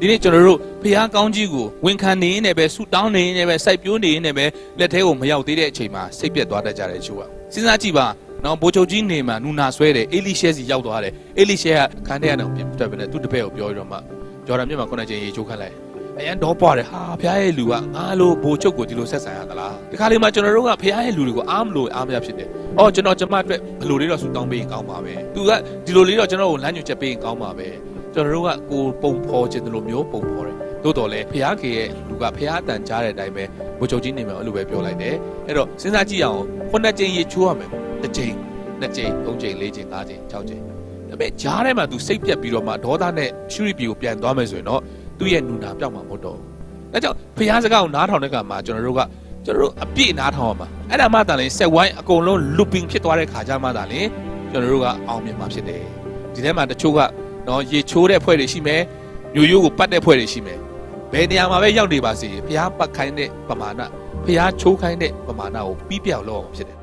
ဒီနေ့ကျွန်တော်တို့ဖះကောင်းကြီးကိုဝန်ခံနေနေပဲဆူတောင်းနေနေပဲစိုက်ပျိုးနေနေပဲလက်ထဲကိုမရောက်သေးတဲ့အချိန်မှာစိတ်ပြက်သွားတတ်ကြတဲ့ချို့ကစဉ်းစားကြည့်ပါနော်ဘိုးချုပ်ကြီးနေမှာနူနာဆွဲတယ်အေလိရှဲစီရောက်သွားတယ်အေလိရှဲကခန်းထဲကတော့ပြတ်ပြတ်ပဲနဲ့သူ့တပည့်ကိုပြောရတော့မှဂျော်ဒန်မြတ်မှာခုနကချိန်ရေချိုးခတ်လိုက် အရန်တော့ပွားတယ်ဟာဖះရဲ့လူကငါလိုဘိုးချုပ်ကိုဒီလိုဆက်ဆံရသလားဒီခါလေးမှာကျွန်တော်တို့ကဖះရဲ့လူတွေကိုအားမလို့အားမရဖြစ်တယ်အော်ကျွန်တော်ကျမအတွက်ဘယ်လိုလေးတော့ဆူတောင်းပေးရင်ကောင်းပါပဲသူကဒီလိုလေးတော့ကျွန်တော်ကိုလမ်းညွှန်ချက်ပေးရင်ကောင်းပါပဲကျွန်တော်တို့ကကိုပုံဖော်ခြင်းတလို့မျိုးပုံဖော်တယ်သို့တော်လည်းဖះခေရဲ့လူကဖះအတန်ကြားတဲ့အတိုင်းပဲဘိုးချုပ်ကြီးနေမှာအဲ့လိုပဲပြောလိုက်တယ်အဲ့တော့စဉ်းစားကြည့်အောင်ခုနှစ်ကြိမ်ရေချိုးရမယ်တစ်ကြိမ်နှစ်ကြိမ်သုံးကြိမ်လေးကြိမ်ငါးကြိမ်ခြောက်ကြိမ်ဒါပေမဲ့ကြားထဲမှာ तू စိတ်ပြက်ပြီးတော့မှဒေါသနဲ့ရှုရိပီကိုပြန်သွားမယ်ဆိုရင်တော့ သူ့ရဲ့နူနာပြောက်မှာမဟုတ်တော့ဘူးဒါကြောင့်ဖះစကားကိုနားထောင်တဲ့ကမှာကျွန်တော်တို့ကကျွန်တော်တို့အပြည့်နားထောင်ရမှာအဲ့ဒါမှသာလေဆက်ဝိုင်းအကုန်လုံး looping ဖြစ်သွားတဲ့ခါကြမှသာလေကျွန်တော်တို့ကအောင်မြင်မှာဖြစ်တယ်ဒီထဲမှာတချို့ကနော်ရေချိုးတဲ့ဖွဲ့တွေရှိမယ်မျိုးရိုးကိုပတ်တဲ့ဖွဲ့တွေရှိမယ်ဘယ်နေရာမှာပဲရောက်နေပါစေဘုရားပတ်ခိုင်းတဲ့ပမာဏဘုရားချိုးခိုင်းတဲ့ပမာဏကိုပြီးပြောက်လောက်အောင်ဖြစ်တယ်